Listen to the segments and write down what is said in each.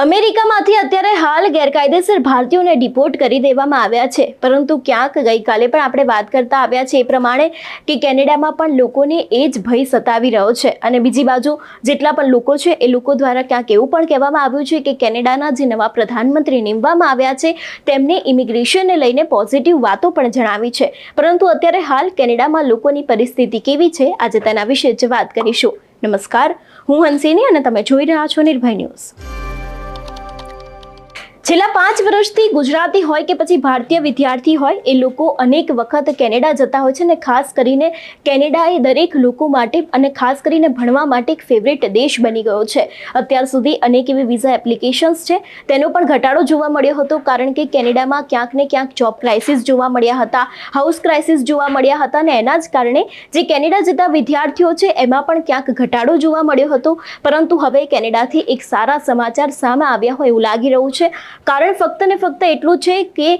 અમેરિકામાંથી અત્યારે હાલ ગેરકાયદેસર ભારતીયોને ડિપોર્ટ કરી દેવામાં આવ્યા છે. પરંતુ ક્યાંક ગઈકાલે પણ આપણે વાત કરતા આવ્યા છે એ પ્રમાણે કે કેનેડામાં પણ લોકોને એ જ ભય સતાવી રહ્યો છે. અને બીજી બાજુ જેટલા પણ લોકો છે એ લોકો દ્વારા ક્યાંક એવું પણ કહેવામાં આવ્યું છે કે કેનેડાના જે નવા પ્રધાનમંત્રી નીમવામાં આવ્યા છે તેમને ઇમિગ્રેશનને લઈને પોઝિટિવ વાતો પણ જણાવી છે. પરંતુ અત્યારે હાલ કેનેડામાં લોકોની પરિસ્થિતિ કેવી છે આજે તેના વિશે જ વાત કરીશું. નમસ્કાર, હું હંસિની અને તમે જોઈ રહ્યા છો નિર્ભય ન્યૂઝ. છેલ્લા પાંચ વર્ષથી ગુજરાતી હોય કે પછી ભારતીય વિદ્યાર્થી હોય, એ લોકો અનેક વખત કેનેડા જતા હોય છે અને ખાસ કરીને કેનેડા એ દરેક લોકો માટે અને ખાસ કરીને ભણવા માટે એક ફેવરેટ દેશ બની ગયો છે. અત્યાર સુધી અનેક એવી વિઝા એપ્લિકેશન્સ છે. તેનો પણ ઘટાડો જોવા મળ્યો હતો કારણ કે કેનેડામાં ક્યાંક ને ક્યાંક જોબ ક્રાઇસિસ જોવા મળ્યા હતા હાઉસ ક્રાઇસિસ જોવા મળ્યા હતા અને એના જ કારણે જે કેનેડા જતા વિદ્યાર્થીઓ છે, એમાં પણ ક્યાંક ઘટાડો જોવા મળ્યો હતો. પરંતુ હવે કેનેડાથી એક સારા સમાચાર સામે આવ્યા હોય એવું લાગી રહ્યું છે. કારણ ફક્ત ને ફક્ત એટલું છે કે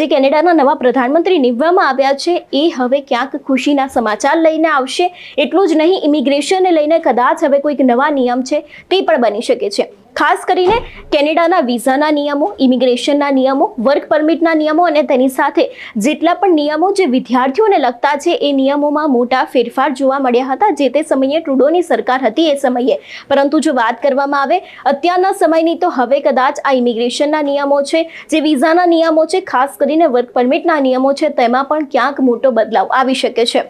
જે કેનેડાના નવા પ્રધાનમંત્રી નીમવામાં આવ્યા છે, એ હવે ક્યાંક ખુશીના સમાચાર લઈને આવશે. એટલું જ નહીં, ઇમિગ્રેશનને લઈને કદાચ હવે કોઈક નવા નિયમ છે, તે પણ બની શકે છે. ખાસ કરીને કેનેડાના વિઝાના નિયમો, ઇમિગ્રેશનના નિયમો, વર્ક પરમિટના નિયમો અને તેની સાથે જેટલા પણ નિયમો જે વિદ્યાર્થીઓને લગતા છે એ નિયમોમાં મોટા ફેરફાર જોવા મળ્યા હતા. જે તે સમયે ટ્રુડોની સરકાર હતી એ સમયે. પરંતુ જો વાત કરવામાં આવે, અત્યારના સમયની તો હવે કદાચ આ ઇમિગ્રેશનના નિયમો છે, જે વિઝાના નિયમો છે, ખાસ કરીને વર્ક પરમિટના નિયમો છે, તેમાં પણ ક્યાંક મોટો બદલાવ આવી શકે છે.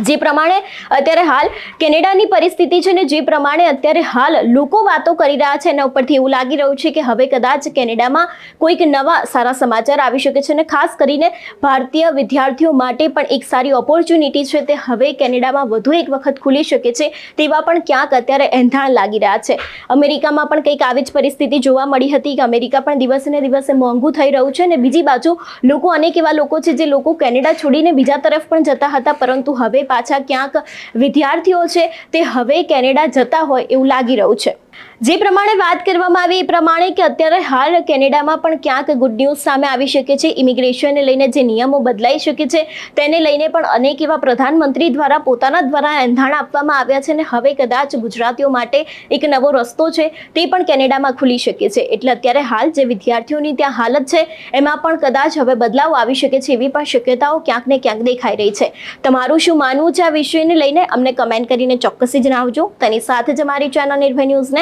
જે પ્રમાણે અત્યારે હાલ કેનેડાની પરિસ્થિતિ છે ને જે પ્રમાણે અત્યારે હાલ લોકો વાતો કરી રહ્યા છે એના ઉપરથી એવું લાગી રહ્યું છે કે હવે કદાચ કેનેડામાં કોઈક નવા સારા સમાચાર આવી શકે છે અને ખાસ કરીને ભારતીય વિદ્યાર્થીઓ માટે પણ એક સારી ઓપોર્ચ્યુનિટી છે તે હવે કેનેડામાં વધુ એક વખત ખુલી શકે છે તેવા પણ ક્યાંક અત્યારે એંધાણ લાગી રહ્યા છે. અમેરિકામાં પણ કંઈક આવી જ પરિસ્થિતિ જોવા મળી હતી કે અમેરિકા પણ દિવસે દિવસે મોંઘું થઈ રહ્યું છે અને બીજી બાજુ લોકો અનેક એવા લોકો છે જે લોકો કેનેડા છોડીને બીજા તરફ પણ જતા હતા પરંતુ હવે પાછા ક્યાંક વિદ્યાર્થીઓ છે તે હવે કેનેડા જતા હોય એવું લાગી રહ્યું છે. જે પ્રમાણે વાત કરવામાં આવી એ પ્રમાણે કે અત્યારે હાલ કેનેડામાં પણ ક્યાંક ગુડ ન્યૂઝ સામે આવી શકે છે. ઇમિગ્રેશનને લઈને જે નિયમો બદલાઈ શકે છે, તેને લઈને પણ અનેક એવા પ્રધાનમંત્રી દ્વારા પોતાના દ્વારા એંધાણ આપવામાં આવ્યા છે અને હવે કદાચ ગુજરાતીઓ માટે એક નવો રસ્તો છે તે પણ કેનેડામાં ખુલી શકે છે. એટલે અત્યારે હાલ જે વિદ્યાર્થીઓની ત્યાં હાલત છે, એમાં પણ કદાચ હવે બદલાવ આવી શકે છે એવી પણ શક્યતાઓ ક્યાંક ને ક્યાંક દેખાઈ રહી છે. તમારું શું માનવું છે આ વિષયને લઈને? અમને કમેન્ટ કરીને ચોક્કસથી જણાવજો. તેની સાથે જ અમારી ચેનલ નિર્ભય ન્યૂઝને